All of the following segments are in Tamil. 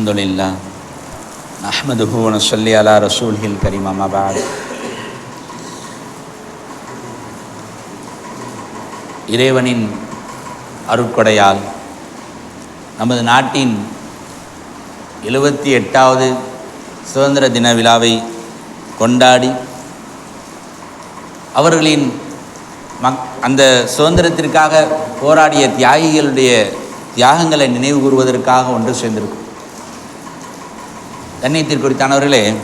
الحمد لله نحمده ونصلي على رسوله الكريم أما بعد இறைவனின் அருட்கொடையால் நமது நாட்டின் எழுபத்தி எட்டாவது சுதந்திர தின விழாவை கொண்டாடி அவர்களின் மக் அந்த சுதந்திரத்திற்காக போராடிய தியாகிகளுடைய தியாகங்களை நினைவு கூறுவதற்காக ஒன்று சேர்ந்திருக்கும் கண்ணியத்திற்குறித்தானவர்களே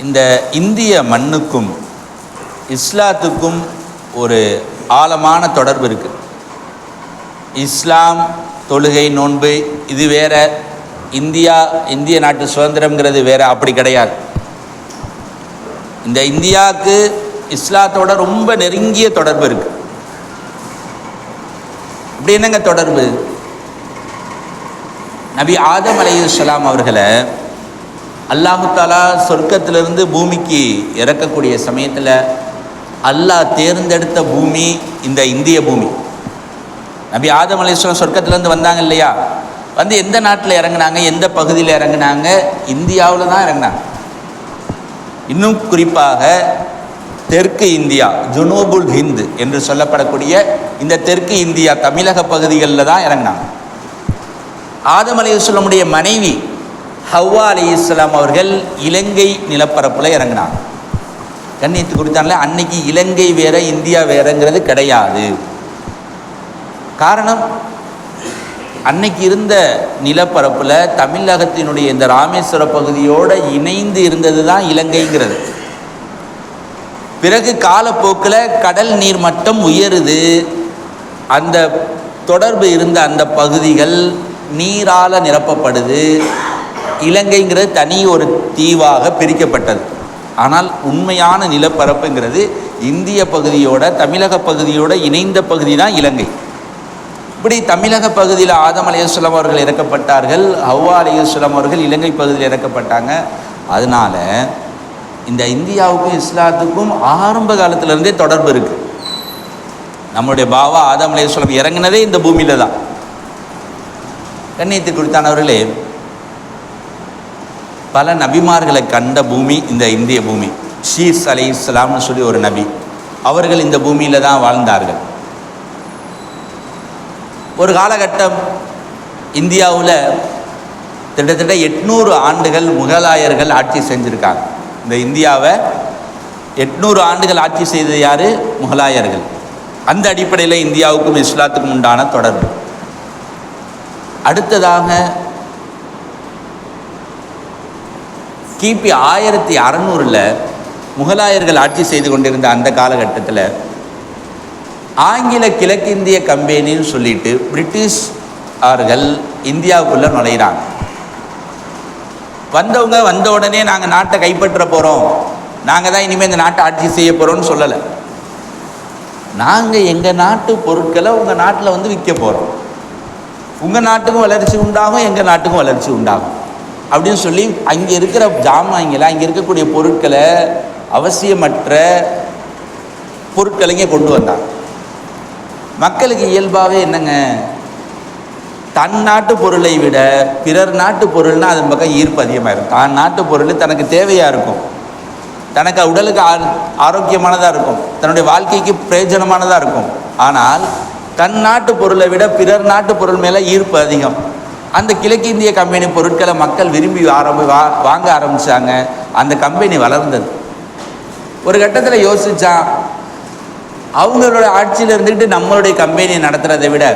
இந்த இந்திய மண்ணுக்கும் இஸ்லாத்துக்கும் ஒரு ஆழமான தொடர்பு இருக்குது இஸ்லாம் தொழுகை நோன்பு இது வேற. இந்தியா இந்திய நாட்டு சுதந்திரங்கிறது வேற அப்படி கிடையாது. இந்த இந்தியாவுக்கு இஸ்லாத்தோட ரொம்ப நெருங்கிய தொடர்பு இருக்கு. இப்படி என்னங்க தொடர்பு? நபி ஆதம் அலையுஸ்லாம் அவர்களை அல்லாஹு தாலா சொர்க்கத்திலிருந்து பூமிக்கு இறக்கக்கூடிய சமயத்தில் அல்லாஹ் தேர்ந்தெடுத்த பூமி இந்த இந்திய பூமி. நபி ஆதம் அலையுஸ்லாம் சொர்க்கத்திலேருந்து வந்தாங்க இல்லையா? வந்து எந்த நாட்டில் இறங்குனாங்க? எந்த பகுதியில் இறங்குனாங்க? இந்தியாவில் தான் இறங்கினாங்க. இன்னும் குறிப்பாக தெற்கு இந்தியா ஜுனோபுல் ஹிந்து என்று சொல்லப்படக்கூடிய இந்த தெற்கு இந்தியா தமிழக பகுதிகளில் தான் இறங்கினாங்க. ஆதம் அலி இஸ்லாமுடைய மனைவி ஹவ்வா அலி இஸ்லாம் அவர்கள் இலங்கை நிலப்பரப்பில் இறங்கினாங்க. கண்ணியத்து குறித்தாங்களே அன்னைக்கு இலங்கை வேற இந்தியா வேறங்கிறது கிடையாது. காரணம் அன்னைக்கு இருந்த நிலப்பரப்பில் தமிழகத்தினுடைய இந்த ராமேஸ்வர பகுதியோடு இணைந்து இருந்தது தான் இலங்கைங்கிறது. பிறகு காலப்போக்கில் கடல் நீர் மட்டம் உயருது. அந்த தொடர்பு இருந்த அந்த பகுதிகள் நீரால் நிரப்பப்படுது. இலங்கைங்கிறது தனி ஒரு தீவாக பிரிக்கப்பட்டது. ஆனால் உண்மையான நிலப்பரப்புங்கிறது இந்திய பகுதியோட தமிழக பகுதியோட இணைந்த பகுதி தான் இலங்கை. இப்படி தமிழக பகுதியில் ஆதம் அலையுஸ்லாம் அவர்கள் இறக்கப்பட்டார்கள் ஹவ்வா அலையுஸ்லாம் அவர்கள் இலங்கை பகுதியில் இறக்கப்பட்டாங்க. அதனால் இந்த இந்தியாவுக்கும் இஸ்லாத்துக்கும் ஆரம்ப காலத்திலேருந்தே தொடர்பு இருக்குது நம்முடைய பாவா ஆதம் அலையுஸ்லாம் இறங்கினதே இந்த பூமியில் தான். கண்ணியத்தை குறித்தானவர்களே பல நபிமார்களை கண்ட பூமி இந்த இந்திய பூமி. ஷீஸ் அலி இஸ்லாம்னு சொல்லி ஒரு நபி. அவர்கள் இந்த பூமியில் தான் வாழ்ந்தார்கள். ஒரு காலகட்டம் இந்தியாவில் கிட்டத்தட்ட எட்நூறு ஆண்டுகள் முகலாயர்கள் ஆட்சி செஞ்சுருக்காங்க. இந்த இந்தியாவை எட்நூறு ஆண்டுகள் ஆட்சி செய்தது யார்? முகலாயர்கள். அந்த அடிப்படையில் இந்தியாவுக்கும் இஸ்லாத்துக்கும் உண்டான தொடர்பு. அடுத்ததாக கிபி ஆயிரத்தி அறநூறில் முகலாயர்கள் ஆட்சி செய்து கொண்டிருந்த அந்த காலகட்டத்தில் ஆங்கில கிழக்கிந்திய கம்பெனின்னு சொல்லிட்டு பிரிட்டிஷ் அவர்கள் இந்தியாவுக்குள்ளே நுழையிறாங்க. வந்தவங்க வந்த உடனே நாங்கள் நாட்டை கைப்பற்ற போகிறோம் நாங்கள் தான் இனிமேல் இந்த நாட்டை ஆட்சி செய்ய போகிறோம்னு சொல்லலை. நாங்கள் எங்கள் நாட்டு பொருட்களை உங்கள் நாட்டில் வந்து விற்க போகிறோம் உங்கள் நாட்டுக்கும் வளர்ச்சி உண்டாகும் எங்கள் நாட்டுக்கும் வளர்ச்சி உண்டாகும். அப்படின்னு சொல்லி அங்கே இருக்கிற ஜாமான்களை அங்கே இருக்கக்கூடிய பொருட்களை அவசியமற்ற பொருட்களைங்க கொண்டு வந்தாங்க. மக்களுக்கு இயல்பாகவே என்னங்க? தன் நாட்டு பொருளை விட பிறர் நாட்டு பொருள்னால் அதன் பக்கம் ஈர்ப்பு அதிகமாகிடும் தான் நாட்டு பொருள் தனக்கு தேவையாக இருக்கும். தனக்கு உடலுக்கு ஆ ஆரோக்கியமானதாக இருக்கும். தன்னுடைய வாழ்க்கைக்கு பிரயோஜனமானதாக இருக்கும். ஆனால் தன் நாட்டு பொருளை விட பிறர் நாட்டு பொருள் மேலே ஈர்ப்பு அதிகம். அந்த கிழக்கிந்திய கம்பெனி பொருட்களை மக்கள் விரும்பி ஆரம்பி வா வாங்க ஆரம்பித்தாங்க அந்த கம்பெனி வளர்ந்தது. ஒரு கட்டத்தில் யோசித்தான் அவங்களோட ஆட்சியில் இருந்துக்கிட்டு நம்மளுடைய கம்பெனியை நடத்துகிறதை விட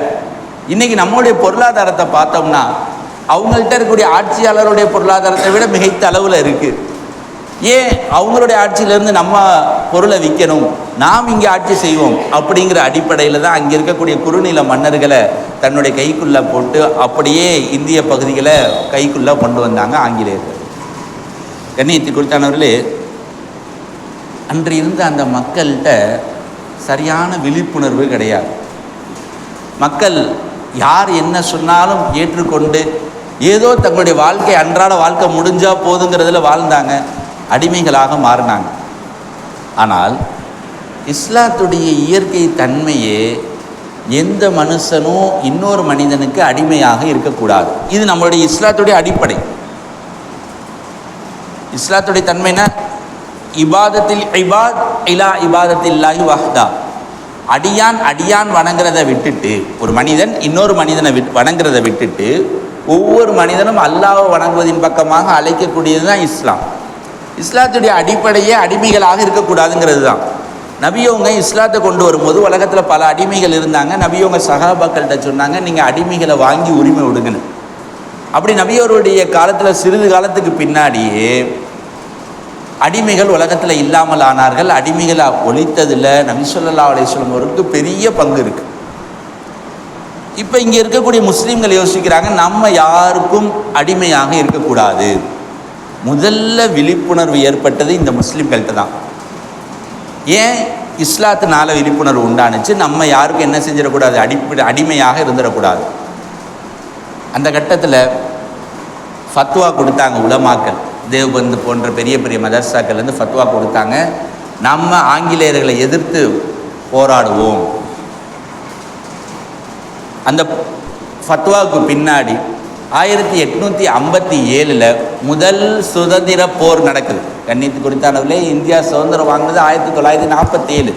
இன்றைக்கி நம்மளுடைய பொருளாதாரத்தை பார்த்தோம்னா அவங்கள்ட்ட இருக்கக்கூடிய ஆட்சியாளருடைய பொருளாதாரத்தை விட மிகைத்த அளவில் இருக்குது ஏன் அவங்களுடைய ஆட்சியிலேருந்து நம்ம பொருளை விற்கணும்? நாம் இங்கே ஆட்சி செய்வோம் அப்படிங்கிற அடிப்படையில் தான் அங்கே இருக்கக்கூடிய குறுநில மன்னர்களை தன்னுடைய கைக்குள்ளே போட்டு அப்படியே இந்திய பகுதிகளை கைக்குள்ளே கொண்டு வந்தாங்க ஆங்கிலேயர்கள். கண்ணியத்தை குறித்தானவர்களே அன்று இருந்த அந்த மக்கள்கிட்ட சரியான விழிப்புணர்வு கிடையாது. மக்கள் யார் என்ன சொன்னாலும் ஏற்றுக்கொண்டு ஏதோ தங்களுடைய வாழ்க்கை அன்றாட வாழ்க்கை முடிஞ்சால் போதுங்கிறதுல வாழ்ந்தாங்க. அடிமைகளாக மாறினாங்க. ஆனால் இஸ்லாத்துடைய இயற்கை தன்மையே எந்த மனுஷனும் இன்னொரு மனிதனுக்கு அடிமையாக இருக்கக்கூடாது. இது நம்மளுடைய இஸ்லாத்துடைய அடிப்படை. இஸ்லாத்துடைய தன்மைனா இபாதத்தில் இபாத் இலா இபாதத்தில்லாஹி வஹ்தா. அடியான் அடியான் வணங்குறத விட்டுட்டு ஒரு மனிதன் இன்னொரு மனிதனை விட் வணங்குறத விட்டுட்டு ஒவ்வொரு மனிதனும் அல்லாஹ் வணங்குவதின் பக்கமாக அழைக்கக்கூடியது தான் இஸ்லாம். இஸ்லாத்துடைய அடிப்படையே அடிமைகளாக இருக்கக்கூடாதுங்கிறது தான் நபியவங்க இஸ்லாத்தை கொண்டு வரும்போது உலகத்தில் பல அடிமைகள் இருந்தாங்க. நபியவங்க சகாபாக்கள்கிட்ட சொன்னாங்க நீங்கள் அடிமைகளை வாங்கி உரிமை விடுங்கன்னு. அப்படி நபியோருடைய காலத்தில் சிறிது காலத்துக்கு பின்னாடியே அடிமைகள் உலகத்தில் இல்லாமல் ஆனார்கள். அடிமைகளை ஒழித்ததில் நபி சொல்லா பெரிய பங்கு இருக்குது இப்போ இங்கே இருக்கக்கூடிய முஸ்லீம்கள் யோசிக்கிறாங்க நம்ம யாருக்கும் அடிமையாக இருக்கக்கூடாது. முதல்ல விழிப்புணர்வு ஏற்பட்டது இந்த முஸ்லீம்கள்கிட்ட தான். ஏன் இஸ்லாத்தினால விழிப்புணர்வு உண்டானுச்சு? நம்ம யாருக்கும் என்ன செஞ்சிடக்கூடாது? அடிப்படை அடிமையாக இருந்துடக்கூடாது. அந்த கட்டத்தில் ஃபத்வா கொடுத்தாங்க உலமாக்கள். தேவ்பந்து போன்ற பெரிய பெரிய மதர்சாக்கள்லேருந்து ஃபத்வா கொடுத்தாங்க. நம்ம ஆங்கிலேயர்களை எதிர்த்து போராடுவோம். அந்த ஃபத்வாவுக்கு பின்னாடி ஆயிரத்தி எட்நூற்றி ஐம்பத்தி ஏழில் முதல் சுதந்திர போர் நடக்குது. கண்ணியத்து குறித்தானவிலே இந்தியா சுதந்திரம் வாங்கினது ஆயிரத்தி தொள்ளாயிரத்தி நாற்பத்தி ஏழு.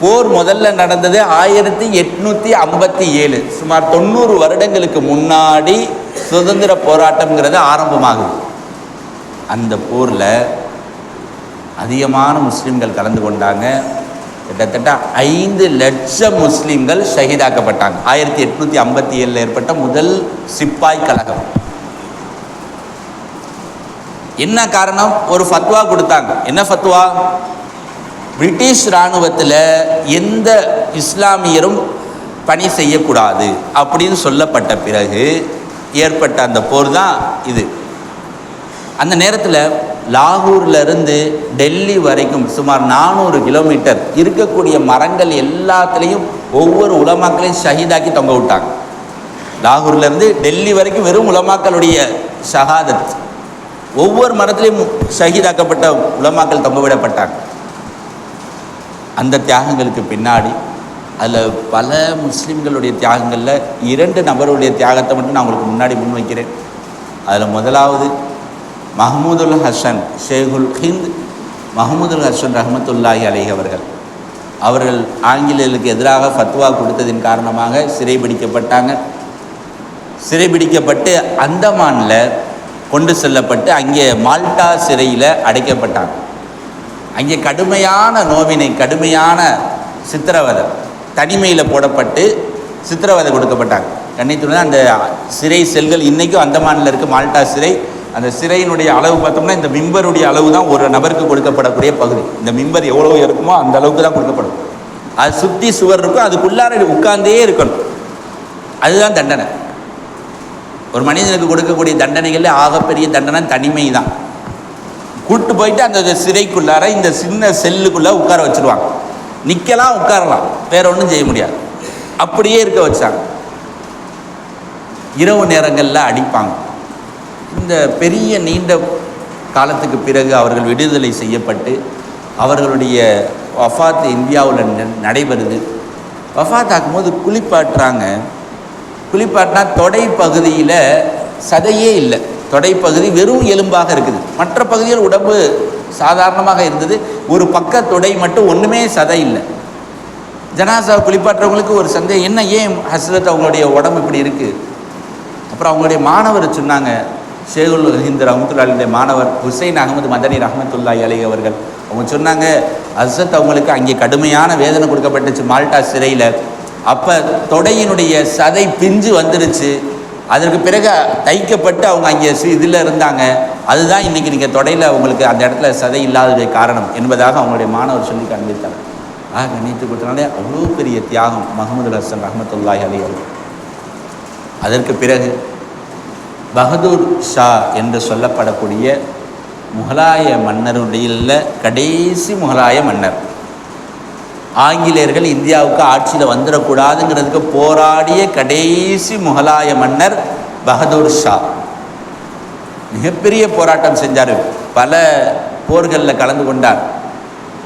போர் முதல்ல நடந்தது ஆயிரத்தி எட்நூற்றி ஐம்பத்தி ஏழு. சுமார் தொண்ணூறு வருடங்களுக்கு முன்னாடி சுதந்திர போராட்டம்ங்கிறது ஆரம்பமாகுது. அந்த போரில் அதிகமான முஸ்லீம்கள் கலந்து கொண்டாங்க. கிட்டத்தட்ட ஐந்து லட்சம் முஸ்லீம்கள் ஷஹீதாக்கப்பட்டாங்க. ஆயிரத்தி எட்நூற்றி ஐம்பத்தி ஏழில் ஏற்பட்ட முதல் சிப்பாய் கழகம் என்ன காரணம்? ஒரு ஃபத்வா கொடுத்தாங்க. என்ன ஃபத்வா? பிரிட்டிஷ் இராணுவத்தில் எந்த இஸ்லாமியரும் பணி செய்யக்கூடாது அப்படின்னு சொல்லப்பட்ட பிறகு ஏற்பட்ட அந்த போர் தான் இது. அந்த நேரத்தில் லாகூர்லேருந்து டெல்லி வரைக்கும் சுமார் நானூறு கிலோமீட்டர் இருக்கக்கூடிய மரங்கள் எல்லாத்துலேயும் ஒவ்வொரு உலமாக்களையும் ஷஹீதாக்கி தொங்க விட்டாங்க. லாகூர்லேருந்து டெல்லி வரைக்கும் வெறும் உலமாக்களுடைய ஷஹாதத். ஒவ்வொரு மரத்துலேயும் ஷஹீதாக்கப்பட்ட உலமாக்கள் தொங்க விடப்பட்டாங்க. அந்த தியாகங்களுக்கு பின்னாடி அதில் பல முஸ்லீம்களுடைய தியாகங்களில் இரண்டு நபருடைய தியாகத்தை மட்டும் நான் உங்களுக்கு முன்னாடி முன்வைக்கிறேன். அதில் முதலாவது மஹமூதுல் ஹசன் ஷேகுல் ஹிந்த் மஹமூதுல் ஹசன் ரஹமத்துல்லாஹி அலைஹி அவர்கள். அவர்கள் ஆங்கிலேயர்களுக்கு எதிராக ஃபத்வா கொடுத்ததின் காரணமாக சிறைபிடிக்கப்பட்டாங்க சிறைபிடிக்கப்பட்டு அந்தமானில் கொண்டு செல்லப்பட்டு அங்கே மால்டா சிறையில் அடைக்கப்பட்டாங்க. அங்கே கடுமையான நோவினை கடுமையான சித்திரவதை தனிமையில் போடப்பட்டு சித்திரவதை கொடுக்கப்பட்டாங்க. கண்ணியத்துடன் அந்த சிறை செல்கள் இன்றைக்கும் அந்தமானில் இருக்க மால்டா சிறை. அந்த சிறையினுடைய அளவு பார்த்தோம்னா இந்த மிம்பருடைய அளவு தான் ஒரு நபருக்கு கொடுக்கப்படக்கூடிய பகுதி. இந்த மிம்பர் எவ்வளோ இருக்குமோ அந்த அளவுக்கு தான் கொடுக்கப்படும். அது சுற்றி சுவர் இருக்கும் அதுக்குள்ளார உட்கார்ந்தே இருக்கணும். அதுதான் தண்டனை. ஒரு மனிதனுக்கு கொடுக்கக்கூடிய தண்டனைகளில் ஆகப்பெரிய தண்டனை தனிமை தான் கூட்டு போயிட்டு அந்த சிறைக்குள்ளார இந்த சின்ன செல்லுக்குள்ளே உட்கார வச்சுருவாங்க. நிற்கலாம் உட்காரலாம். வேற ஒன்றும் செய்ய முடியாது. அப்படியே இருக்க வச்சாங்க. இரவு நேரங்களில் அடிப்பாங்க. இந்த பெரிய நீண்ட காலத்துக்கு பிறகு அவர்கள் விடுதலை செய்யப்பட்டு அவர்களுடைய வஃபாத் இந்தியாவில் ந- நடைபெறுது. வஃபாத் ஆக்கும்போது குளிப்பாட்டுறாங்க. குளிப்பாட்டினா தொடை பகுதியில் சதையே இல்லை. தொடை பகுதி வெறும் எலும்பாக இருக்குது. மற்ற பகுதியில் உடம்பு சாதாரணமாக இருந்தது. ஒரு பக்க தொடை மட்டும் ஒன்றுமே சதை இல்லை. ஜனாசா குளிப்பாட்டுறவங்களுக்கு ஒரு சந்தேகம் என்ன ஏன் ஹஸ்ரத் அவங்களுடைய உடம்பு இப்படி இருக்குது அப்புறம் அவங்களுடைய மாணவர் சொன்னாங்க ஷேகுல் ஹிந்து ரஹமத்துல்லாலுடைய மாணவர் ஹுசைன் அகமது மதனி ரஹமத்துல்லாய் அலி அவர்கள் அவங்க சொன்னாங்க அசத் அவங்களுக்கு அங்கே கடுமையான வேதனை கொடுக்கப்பட்டுச்சு மால்டா சிறையில். அப்போ தொடையினுடைய சதை பிஞ்சு வந்துருச்சு. அதற்கு பிறகு தைக்கப்பட்டு அவங்க அங்கே இதில் இருந்தாங்க. அதுதான் இன்றைக்கி நீங்கள் தொடையில் அவங்களுக்கு அந்த இடத்துல சதை இல்லாததுடைய காரணம் என்பதாக அவங்களுடைய மாணவர் சொல்லி காண்பித்தார். ஆக கண்ணியத்து கொடுத்தனாலே அவ்வளோ பெரிய தியாகம் மஹமது ஹசன் ரஹமத்துல்லாய் அலி அவர்கள். அதற்கு பிறகு பகதூர் ஷா என்று சொல்லப்படக்கூடிய முகலாய மன்னருடைய கடைசி முகலாய மன்னர். ஆங்கிலேயர்கள் இந்தியாவுக்கு ஆட்சியில் வந்துடக்கூடாதுங்கிறதுக்கு போராடிய கடைசி முகலாய மன்னர் பகதூர் ஷா. மிகப்பெரிய போராட்டம் செஞ்சார். பல போர்களில் கலந்து கொண்டார்.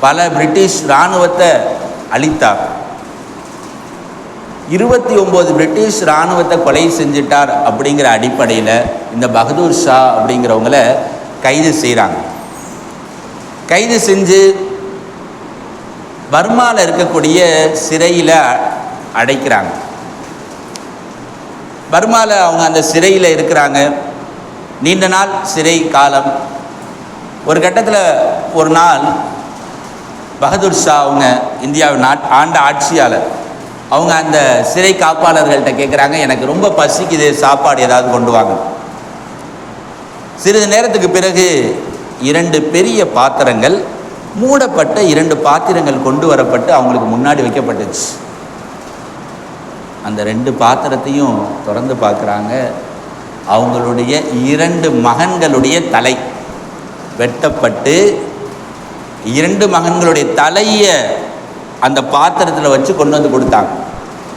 பல பிரிட்டிஷ் இராணுவத்தை அழித்தார். இருபத்தி ஒம்பது பிரிட்டிஷ் இராணுவத்தை கொலை செஞ்சிட்டார் அப்படிங்கிற அடிப்படையில் இந்த பகதூர் ஷா அப்படிங்கிறவங்கள கைது செய்கிறாங்க கைது செஞ்சு பர்மாவில் இருக்கக்கூடிய சிறையில் அடைக்கிறாங்க. பர்மாவில் அவங்க அந்த சிறையில் இருக்கிறாங்க. நீண்ட நாள் சிறை காலம். ஒரு கட்டத்தில் ஒரு நாள் பகதூர் ஷா அவங்க இந்தியாவின் நாட் ஆண்ட ஆட்சியாளர் அவங்க அந்த சிறை காப்பாளர்கள்ட்ட கேட்குறாங்க எனக்கு ரொம்ப பசிக்குது சாப்பாடு ஏதாவது கொண்டு வாங்க. சிறிது நேரத்துக்கு பிறகு இரண்டு பெரிய பாத்திரங்கள் மூடப்பட்ட இரண்டு பாத்திரங்கள் கொண்டு வரப்பட்டு அவங்களுக்கு முன்னாடி வைக்கப்பட்டுச்சு. அந்த ரெண்டு பாத்திரத்தையும் திறந்து பார்க்குறாங்க அவங்களுடைய இரண்டு மகன்களுடைய தலை வெட்டப்பட்டு இரண்டு மகன்களுடைய தலையை அந்த பாத்திரத்தில் வச்சு கொண்டு வந்து கொடுத்தாங்க.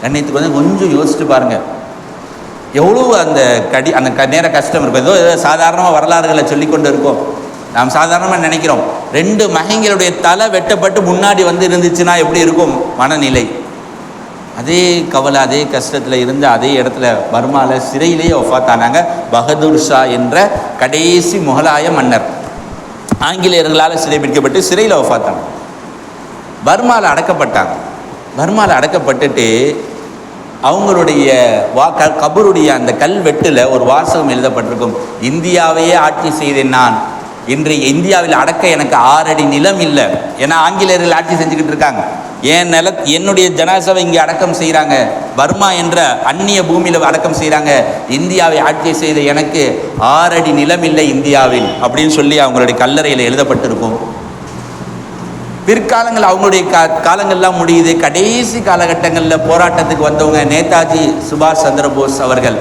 கண்ணியத்துக்கு வந்து கொஞ்சம் யோசிச்சு பாருங்கள் எவ்வளோ அந்த கடி அந்த க நேர கஷ்டம் இருக்கும். ஏதோ ஏதோ சாதாரணமாக வரலாறுகளை சொல்லிக்கொண்டு இருக்கோம். நாம் சாதாரணமாக நினைக்கிறோம். ரெண்டு மகைங்களுடைய தலை வெட்டப்பட்டு முன்னாடி வந்து இருந்துச்சுன்னா எப்படி இருக்கும் மனநிலை? அதே கவலை அதே கஷ்டத்தில் இருந்து அதே இடத்துல பர்மாவில் சிறையிலேயே ஒஃபாத்தானாங்க பகதூர் ஷா என்ற கடைசி முகலாய மன்னர். ஆங்கிலேயர்களால் சிறை பிடிக்கப்பட்டு சிறையில் ஒஃபாத்தானாங்க பர்மாவில் அடக்கப்பட்டாங்க. பர்மாவில் அடக்கப்பட்டுட்டு அவங்களுடைய வா க கபருடைய அந்த கல்வெட்டில் ஒரு வாசகம் எழுதப்பட்டிருக்கும். இந்தியாவையே ஆட்சி செய்தேன் நான். இன்று இந்தியாவில் அடக்க எனக்கு ஆறடி நிலம் இல்லை. ஏன்னா ஆங்கிலேயர்கள் ஆட்சி செஞ்சுக்கிட்டு இருக்காங்க. என் நில என்னுடைய ஜனாசவை இங்கே அடக்கம் செய்கிறாங்க பர்மா என்ற அந்நிய பூமியில் அடக்கம் செய்கிறாங்க இந்தியாவை ஆட்சி செய்த எனக்கு ஆறடி நிலம் இல்லை இந்தியாவில் அப்படின்னு சொல்லி அவங்களுடைய கல்லறையில் எழுதப்பட்டிருக்கும். பிற்காலங்கள் அவங்களுடைய கா காலங்கள்லாம் முடியுது. கடைசி காலகட்டங்களில் போராட்டத்துக்கு வந்தவங்க நேதாஜி சுபாஷ் சந்திரபோஸ் அவர்கள்.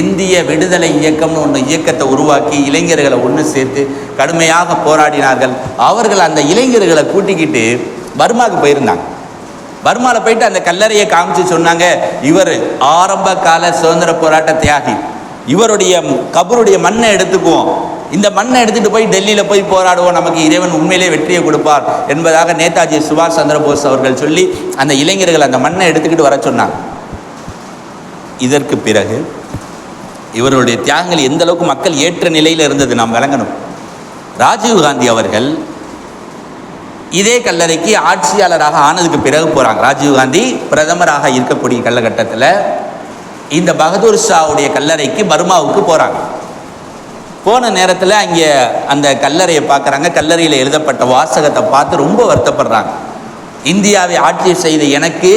இந்திய விடுதலை இயக்கம்னு ஒன்று இயக்கத்தை உருவாக்கி இளைஞர்களை ஒன்று சேர்த்து கடுமையாக போராடினார்கள். அவர்கள் அந்த இளைஞர்களை கூட்டிக்கிட்டு பர்மாவுக்கு போயிருந்தாங்க. பர்மாவில் போயிட்டு அந்த கல்லறையை காமிச்சு சொன்னாங்க இவர் ஆரம்ப கால சுதந்திர போராட்ட தியாகி இவருடைய கபருடைய மண்ணை எடுத்துக்குவோம். இந்த மண்ணை எடுத்துட்டு போய் டெல்லியில் போய் போராடுவோம். நமக்கு இறைவன் உண்மையிலே வெற்றியை கொடுப்பார் என்பதாக நேதாஜி சுபாஷ் சந்திரபோஸ் அவர்கள் சொல்லி அந்த இளைஞர்கள் அந்த மண்ணை எடுத்துக்கிட்டு வர சொன்னாங்க. இதற்கு பிறகு இவருடைய தியாகங்கள் எந்த அளவுக்கு மக்கள் ஏற்ற நிலையில் இருந்தது நாம் விளங்கணும். ராஜீவ் காந்தி அவர்கள் இதே கல்லறைக்கு ஆட்சியாளராக ஆனதுக்கு பிறகு போகிறாங்க ராஜீவ் காந்தி பிரதமராக இருக்கக்கூடிய காலகட்டத்தில் இந்த பகதூர் ஷாவுடைய கல்லறைக்கு பர்மாவுக்கு போகிறாங்க போன நேரத்தில் அங்கே அந்த கல்லறையை பார்க்குறாங்க. கல்லறையில் எழுதப்பட்ட வாசகத்தை பார்த்து ரொம்ப வருத்தப்படுறாங்க. இந்தியாவை ஆட்சி செய்த எனக்கு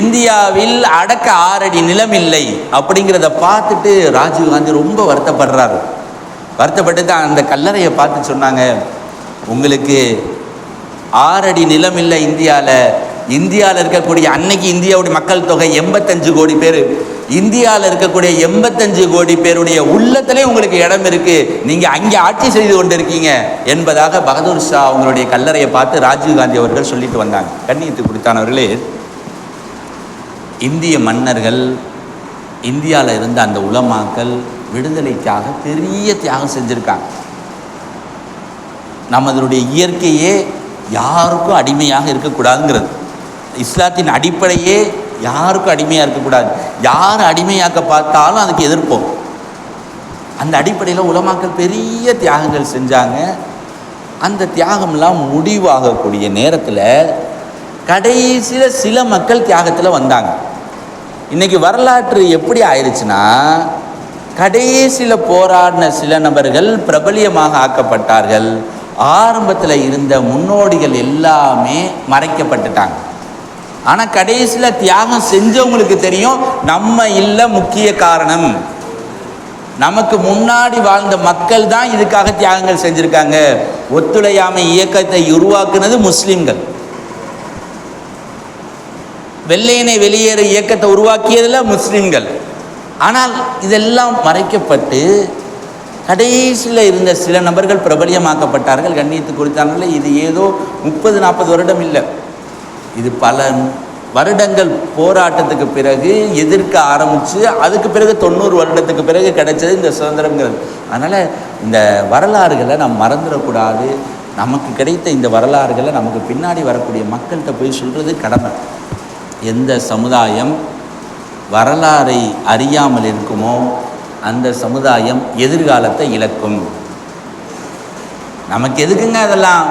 இந்தியாவில் அடக்க ஆறடி நிலம் இல்லை அப்படிங்கிறத பார்த்துட்டு ராஜீவ் காந்தி ரொம்ப வருத்தப்படுறாரு. வருத்தப்பட்டு தான் அந்த கல்லறையை பார்த்து சொன்னாங்க உங்களுக்கு ஆறடி நிலம் இல்லை இந்தியாவில் இந்தியாவில் இருக்கக்கூடிய அன்னைக்கு இந்தியாவுடைய மக்கள் தொகை எண்பத்தஞ்சு கோடி பேர். இந்தியாவில் இருக்கக்கூடிய எண்பத்தஞ்சு கோடி பேருடைய உள்ளத்திலே உங்களுக்கு இடம் இருக்கு. நீங்க அங்கே ஆட்சி செய்து கொண்டிருக்கீங்க என்பதாக பகதூர் ஷா அவங்களுடைய கல்லறையை பார்த்து ராஜீவ் காந்தி அவர்கள் சொல்லிட்டு வந்தாங்க. கண்ணியத்து குறித்தானவர்களே இந்திய மன்னர்கள் இந்தியாவில் இருந்த அந்த உலமாக்கள் விடுதலைக்காக பெரிய தியாகம் செஞ்சுருக்காங்க. நமதனுடைய இயற்கையே யாருக்கும் அடிமையாக இருக்கக்கூடாதுங்கிறது. இஸ்லாத்தின் அடிப்படையே யாருக்கும் அடிமையாக இருக்கக்கூடாது. யார் அடிமையாக்க பார்த்தாலும் அதுக்கு எதிர்ப்போம். அந்த அடிப்படையில் உலமாக்கள் பெரிய தியாகங்கள் செஞ்சாங்க. அந்த தியாகம்லாம் முடிவாகக்கூடிய நேரத்தில் கடைசியில் சில மக்கள் தியாகத்தில் வந்தாங்க. இன்றைக்கி வரலாற்று எப்படி ஆயிடுச்சுன்னா கடைசியில் போராடின சில நபர்கள் பிரபலியமாக ஆக்கப்பட்டார்கள். ஆரம்பத்தில் இருந்த முன்னோடிகள் எல்லாமே மறைக்கப்பட்டுட்டாங்க. ஆனால் கடைசியில் தியாகம் செஞ்சவங்களுக்கு தெரியும் நம்ம இல்லை முக்கிய காரணம். நமக்கு முன்னாடி வாழ்ந்த மக்கள் தான் இதுக்காக தியாகங்கள் செஞ்சுருக்காங்க. ஒத்துழையாமை இயக்கத்தை உருவாக்குனது முஸ்லீம்கள். வெள்ளையனை வெளியேற இயக்கத்தை உருவாக்கியதில் முஸ்லீம்கள். ஆனால் இதெல்லாம் மறைக்கப்பட்டு கடைசியில் இருந்த சில நபர்கள் பிரபலியமாக்கப்பட்டார்கள். கண்ணியத்துக்கு கொடுத்தார்கள் இது ஏதோ முப்பது நாற்பது வருடம் இல்லை. இது பல வருடங்கள் போராட்டத்துக்கு பிறகு எதிர்க்க ஆரம்பித்து அதுக்கு பிறகு தொண்ணூறு வருடத்துக்கு பிறகு கிடைச்சது இந்த சுதந்திரங்கிறது அதனால் இந்த வரலாறுகளை நாம் மறந்துடக்கூடாது. நமக்கு கிடைத்த இந்த வரலாறுகளை நமக்கு பின்னாடி வரக்கூடிய மக்கள்கிட்ட போய் சொல்கிறது கடமை. எந்த சமுதாயம் வரலாறை அறியாமல் இருக்குமோ அந்த சமுதாயம் எதிர்காலத்தை இழக்கும். நமக்கு எதுக்குங்க அதெல்லாம்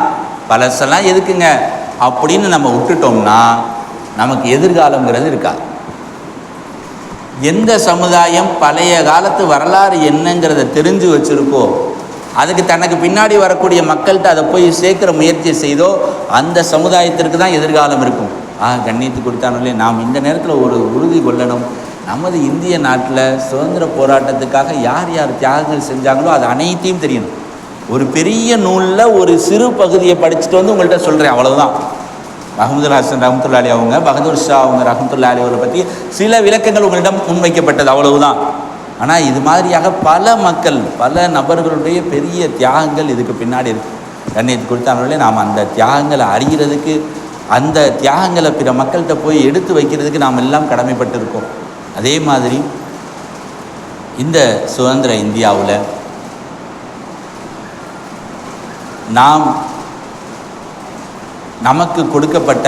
பழசெல்லாம் எதுக்குங்க? அப்படின்னு நம்ம விட்டுட்டோம்னா நமக்கு எதிர்காலங்கிறது இருக்காது. எந்த சமுதாயம் பழைய காலத்து வரலாறு என்னங்கிறத தெரிஞ்சு வச்சுருக்கோ அதுக்கு தனக்கு பின்னாடி வரக்கூடிய மக்கள்கிட்ட அதை போய் சேர்க்குற முயற்சி செய்தோ அந்த சமுதாயத்திற்கு தான் எதிர்காலம் இருக்கும். ஆ கண்ணியத்து கொடுத்தானே நாம் இந்த நேரத்தில் ஒரு உறுதி கொள்ளணும். நமது இந்திய நாட்டில் சுதந்திர போராட்டத்துக்காக யார் யார் தியாகங்கள் செஞ்சாங்களோ அது அனைத்தையும் தெரியணும். ஒரு பெரிய நூலில் ஒரு சிறு பகுதியை படிச்சுட்டு வந்து உங்கள்கிட்ட சொல்கிறேன் அவ்வளோதான் மஹமுதுல் ஹசன் ரஹமத்துல்லா அலி அவங்க பகதூர் ஷா அவங்க ரஹமத்துல்லா அலி அவரை பற்றி சில விளக்கங்கள் உங்களிடம் முன்வைக்கப்பட்டது அவ்வளவுதான். ஆனால் இது மாதிரியாக பல மக்கள் பல நபர்களுடைய பெரிய தியாகங்கள் இதுக்கு பின்னாடி இருக்கு. கண்ணியத்து கொடுத்தாங்களே நாம் அந்த தியாகங்களை அறிகிறதுக்கு அந்த தியாகங்களை பிற மக்கள்கிட்ட போய் எடுத்து வைக்கிறதுக்கு நாம் எல்லாம் கடமைப்பட்டிருக்கோம். அதே மாதிரி இந்த சுதந்திர இந்தியாவில் நாம் நமக்கு கொடுக்கப்பட்ட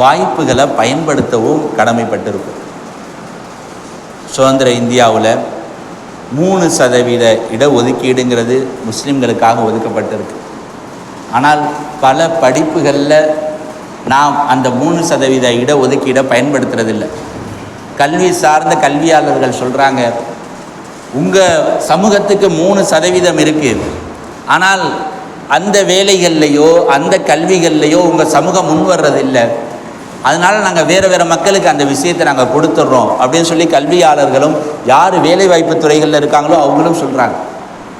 வாய்ப்புகளை பயன்படுத்தவும் கடமைப்பட்டிருக்கும். சுதந்திர இந்தியாவில் மூணு சதவீத இடஒதுக்கீடுங்கிறது முஸ்லீம்களுக்காக ஒதுக்கப்பட்டிருக்கு. ஆனால் பல படிப்புகளில் நாம் அந்த மூணு சதவீத இடஒதுக்கீடை பயன்படுத்துறதில்லை. கல்வி சார்ந்த கல்வியாளர்கள் சொல்கிறாங்க உங்கள் சமூகத்துக்கு மூணு சதவீதம் இருக்குது ஆனால் அந்த வேலைகள்லையோ அந்த கல்விகள்லையோ உங்கள் சமூகம் முன் வர்றதில்லை. அதனால் நாங்கள் வேறு வேறு மக்களுக்கு அந்த விஷயத்தை நாங்கள் கொடுத்துட்றோம் அப்படின்னு சொல்லி கல்வியாளர்களும் யார் வேலைவாய்ப்பு துறைகளில் இருக்காங்களோ அவங்களும் சொல்கிறாங்க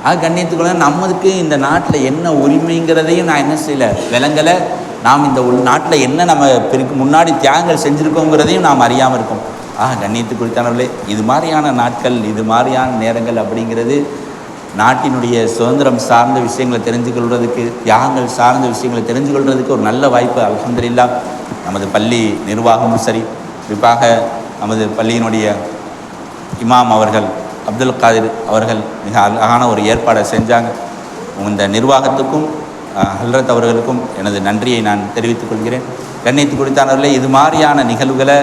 ஆக கண்ணியத்துக்குள்ள நம்மளுக்கு இந்த நாட்டில் என்ன உரிமைங்கிறதையும் நான் என்ன செய்யலை விலங்கலை நாம் இந்த உள் நாட்டில் என்ன நம்ம பிறகு முன்னாடி தியாகங்கள் செஞ்சுருக்கோங்கிறதையும் நாம் அறியாமல் இருக்கோம். ஆக கண்ணியத்து இது மாதிரியான நாட்கள் இது மாதிரியான நேரங்கள் அப்படிங்கிறது நாட்டினுடைய சுதந்திரம் சார்ந்த விஷயங்களை தெரிஞ்சு கொள்வதற்கு தியாகங்கள் சார்ந்த விஷயங்களை தெரிஞ்சு கொள்வதற்கு ஒரு நல்ல வாய்ப்பு அல்ஹம்துலில்லா. நமது பள்ளி நிர்வாகமும் சரி. குறிப்பாக நமது பள்ளியினுடைய இமாம் அவர்கள் அப்துல் காதிர் அவர்கள் மிக அழகான ஒரு ஏற்பாடை செஞ்சாங்க. இந்த நிர்வாகத்துக்கும் ஹல்ரத் அவர்களுக்கும் எனது நன்றியை நான் தெரிவித்துக் கொள்கிறேன். கண்ணியத்து குறித்தானவர்களே இது மாதிரியான நிகழ்வுகளை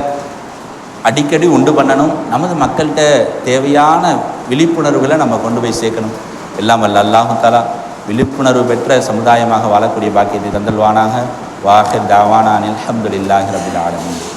அடிக்கடி உண்டு பண்ணணும். நமது மக்கள்கிட்ட தேவையான விழிப்புணர்வுகளை நம்ம கொண்டு போய் சேர்க்கணும். எல்லாம் வல்ல அல்லாஹு விழிப்புணர்வு பெற்ற சமுதாயமாக வாழக்கூடிய பாக்கியத்தை தந்தல்வானாக. வாஹிர் தாவானான் அல்ஹம்துலில்லாஹி ரபில் ஆலமீன்.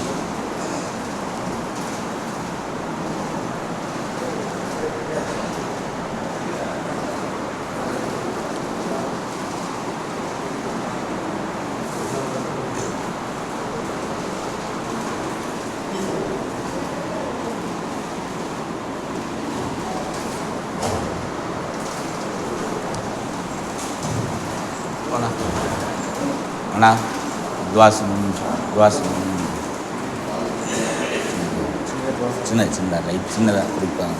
அண்ணா துவாசம் துவாசு சின்ன சின்ன லைட் சின்னதாக குறிப்பாக